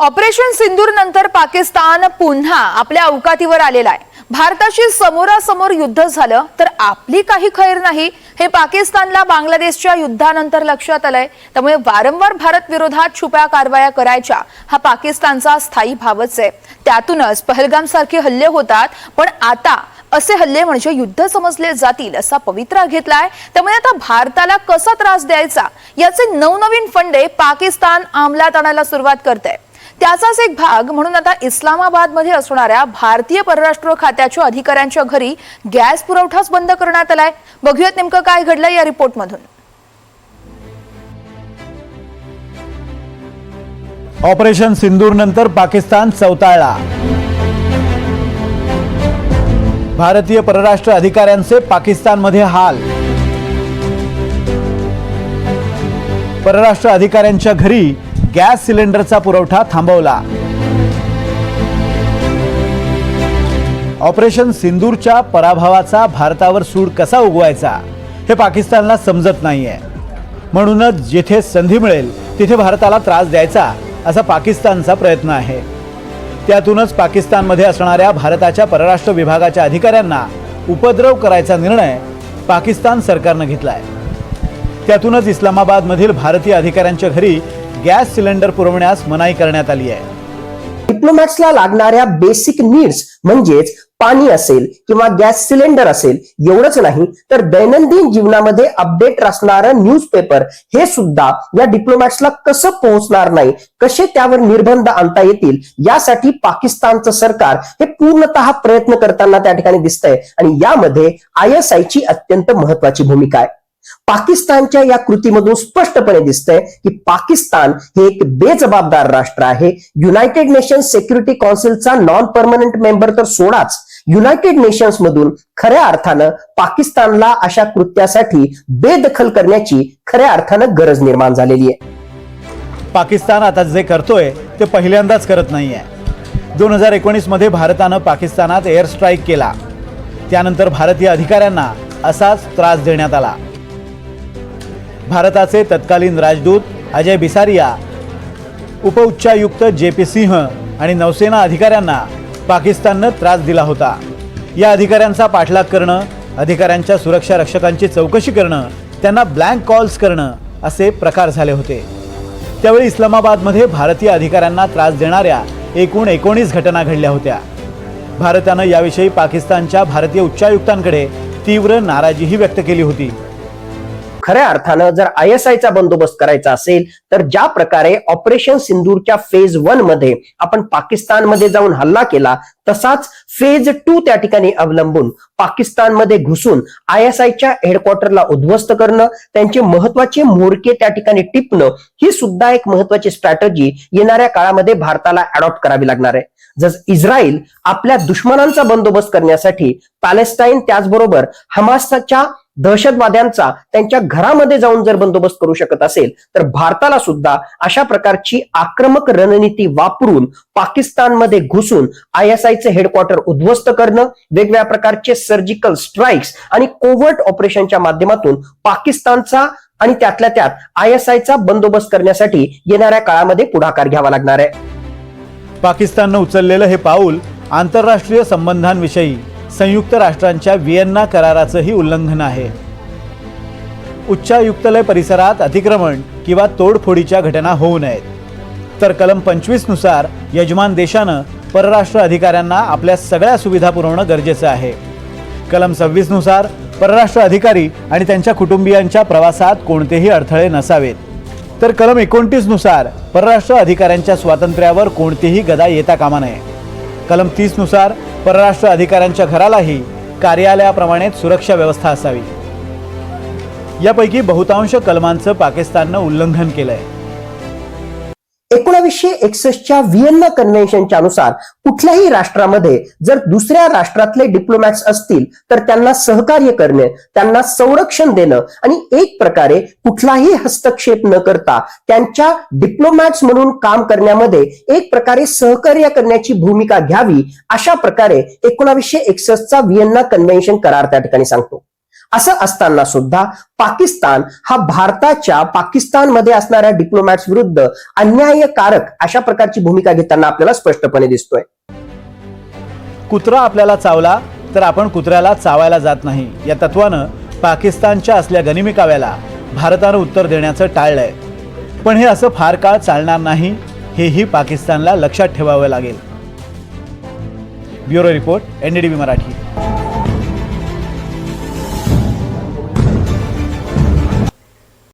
Operation सिंदूर नंतर पाकिस्तान पुन्हा आपल्या अवकातीवर आलेला आहे. भारताशी समोरासमोर युद्ध झालं तर आपली काही खैर नाही. हे पाकिस्तानला बांगलादेशच्या युद्धानंतर लक्षात आलंय. त्यामुळे वारंवार भारत विरोधात छुप्या कारवाया करायच्या हा पाकिस्तानचा स्थायी भावच आहे. त्यातूनच पहलगाम सारखे हल्ले होतात पण आता असे हल्ले म्हणजे युद्ध समजले जातील असा पवित्रा घेतलाय. त्यामुळे आता भारताला कसा त्रास द्यायचा? याचे नवनवीन फंडे पाकिस्तान अंमलात आणायला सुरुवात करत आहे त्याचाच एक भाग म्हणून आता इस्लामाबादमध्ये असणाऱ्या भारतीय परराष्ट्र खात्याच्या अधिकाऱ्यांच्या घरी गॅस पुरवठाच बंद करण्यात आलाय. बघूयात नेमकं काय घडलं या रिपोर्टमधून. ऑपरेशन सिंदूर नंतर पाकिस्तान चौताळला. भारतीय परराष्ट्र अधिकाऱ्यांचे पाकिस्तानमध्ये हाल. परराष्ट्र अधिकाऱ्यांच्या घरी गॅस सिलेंडरचा पुरवठा थांबवला. ऑपरेशन सिंदूरच्या पराभवाचा भारतावर सूड कसा उगवायचा हे पाकिस्तानला समजत नाहीये. म्हणूनच जिथे संधी मिळेल तिथे भारताला त्रास द्यायचा असा पाकिस्तानचा प्रयत्न आहे. त्यातूनच पाकिस्तानमध्ये असणाऱ्या भारताच्या परराष्ट्र विभागाच्या अधिकाऱ्यांना उपद्रव करायचा निर्णय पाकिस्तान सरकारनं घेतलाय. त्यातूनच इस्लामाबादमधील भारतीय अधिकाऱ्यांच्या घरी गॅस सिलेंडर पुरवण्यास मनाई करण्यात आली आहे. डिप्लोमॅट्सला लागणाऱ्या बेसिक नीड्स म्हणजेच पाणी असेल किंवा गॅस सिलेंडर असेल एवढंच नाही तर दैनंदिन जीवनामध्ये अपडेट असणारं न्यूजपेपर हे सुद्धा या डिप्लोमॅट्सला कसं पोहोचणार नाही कसे त्यावर निर्बंध आणता येतील यासाठी पाकिस्तानचं सरकार हे पूर्णतः प्रयत्न करताना त्या ठिकाणी दिसतंय. आणि यामध्ये आय एस ची अत्यंत महत्वाची भूमिका आहे. पाकिस्तानच्या या कृतीमधून स्पष्टपणे दिसतंय की पाकिस्तान हे एक बेजबाबदार राष्ट्र आहे. युनायटेड नेशन्स सेक्युरिटी काउन्सिलचा नॉन परमनंट मेंबर तर सोडाच. युनायटेड नेशन्स मधून खऱ्या अर्थानं पाकिस्तानला अशा कृत्यासाठी बेदखल करण्याची खऱ्या अर्थानं गरज निर्माण झालेली आहे. पाकिस्तान आता जे करतोय ते पहिल्यांदाच करत नाहीये. दोन हजार एकोणीसमध्ये भारतानं पाकिस्तानात एअर स्ट्राईक केला. त्यानंतर भारतीय अधिकाऱ्यांना असाच त्रास देण्यात आला. भारताचे तत्कालीन राजदूत अजय बिसारिया उपउच्चायुक्त जे पी सिंह आणि नौसेना अधिकाऱ्यांना पाकिस्ताननं त्रास दिला होता. या अधिकाऱ्यांचा पाठलाग करणं अधिकाऱ्यांच्या सुरक्षा रक्षकांची चौकशी करणं त्यांना ब्लँक कॉल्स करणं असे प्रकार झाले होते. त्यावेळी इस्लामाबादमध्ये भारतीय अधिकाऱ्यांना त्रास देणाऱ्या एकूण एकोणीस घटना घडल्या होत्या. भारतानं याविषयी पाकिस्तानच्या भारतीय उच्चायुक्तांकडे तीव्र नाराजीही व्यक्त केली होती. खऱ्या अर्थानं जर आय एस आयचा बंदोबस्त करायचा असेल तर ज्या प्रकारे ऑपरेशन सिंदूरच्या फेज वनमध्ये आपण पाकिस्तानमध्ये जाऊन हल्ला केला तसाच फेज टू त्या ठिकाणी अवलंबून पाकिस्तानमध्ये घुसून आय एस आयच्या हेडक्वार्टरला उद्ध्वस्त करणं त्यांचे महत्त्वाचे मोरके त्या ठिकाणी टिपणं ही सुद्धा एक महत्वाची स्ट्रॅटजी येणाऱ्या काळामध्ये भारताला अडॉप्ट करावी लागणार आहे. जस इस्रायल आपल्या दुश्मनांचा बंदोबस्त करण्यासाठी पॅलेस्टाईन त्याचबरोबर हमासच्या दहशतवाद्यांचा त्यांच्या घरामध्ये जाऊन जर बंदोबस्त करू शकत असेल तर भारताला सुद्धा अशा प्रकारची आक्रमक रणनीती वापरून पाकिस्तानमध्ये घुसून आय एस आयचं हेडक्वार्टर उद्ध्वस्त करणं वेगवेगळ्या प्रकारचे सर्जिकल स्ट्राईक्स आणि कोवर्ट ऑपरेशनच्या माध्यमातून पाकिस्तानचा आणि त्यातल्या त्यात आय एस आयचा बंदोबस्त करण्यासाठी येणाऱ्या काळामध्ये पुढाकार घ्यावा लागणार आहे. पाकिस्ताननं उचललेलं हे पाऊल आंतरराष्ट्रीय संबंधांविषयी संयुक्त राष्ट्रांच्या व्हिएन्ना कराराचंही उल्लंघन आहे. उच्चायुक्तालय परिसरात अतिक्रमण किंवा तोडफोडीच्या घटना होऊ नयेत. तर कलम पंचवीसनुसार यजमान देशानं परराष्ट्र अधिकाऱ्यांना आपल्या सगळ्या सुविधा पुरवणं गरजेचं आहे. कलम सव्वीसनुसार परराष्ट्र अधिकारी आणि त्यांच्या कुटुंबियांच्या प्रवासात कोणतेही अडथळे नसावेत. तर कलम एकोणतीसनुसार परराष्ट्र अधिकाऱ्यांच्या स्वातंत्र्यावर कोणतीही गदा येता कामा नये. कलम तीसनुसार परराष्ट्र अधिकाऱ्यांच्या घरालाही कार्यालयाप्रमाणेच सुरक्षा व्यवस्था असावी. यापैकी बहुतांश कलमांचं पाकिस्ताननं उल्लंघन केलं आहे एकोणावीसशे एकसष्टच्या व्हिएन्ना कन्व्हेन्शनच्या अनुसार कुठल्याही राष्ट्रामध्ये जर दुसऱ्या राष्ट्रातले डिप्लोमॅट्स असतील तर त्यांना सहकार्य करणे त्यांना संरक्षण देणं आणि एक प्रकारे कुठलाही हस्तक्षेप न करता त्यांच्या डिप्लोमॅट्स म्हणून काम करण्यामध्ये एक प्रकारे सहकार्य करण्याची भूमिका घ्यावी अशा प्रकारे एकोणावीसशे एकसष्टचा व्हिएन्ना कन्व्हेन्शन करार त्या ठिकाणी सांगतो. असं असताना सुद्धा पाकिस्तान हा भारताच्या पाकिस्तानमध्ये असणाऱ्या डिप्लोमॅट्स विरुद्ध अन्यायकारक अशा प्रकारची भूमिका घेताना आपल्याला स्पष्टपणे दिसतोय. कुत्रा आपल्याला चावला तर आपण कुत्र्याला चावायला जात नाही. या तत्वानं पाकिस्तानच्या असल्या गनिमी काव्याला भारतानं उत्तर देण्याचं टाळलंय. पण हे असं फार काळ चालणार नाही हेही पाकिस्तानला लक्षात ठेवावं लागेल. Bureau report NDTV Marathi.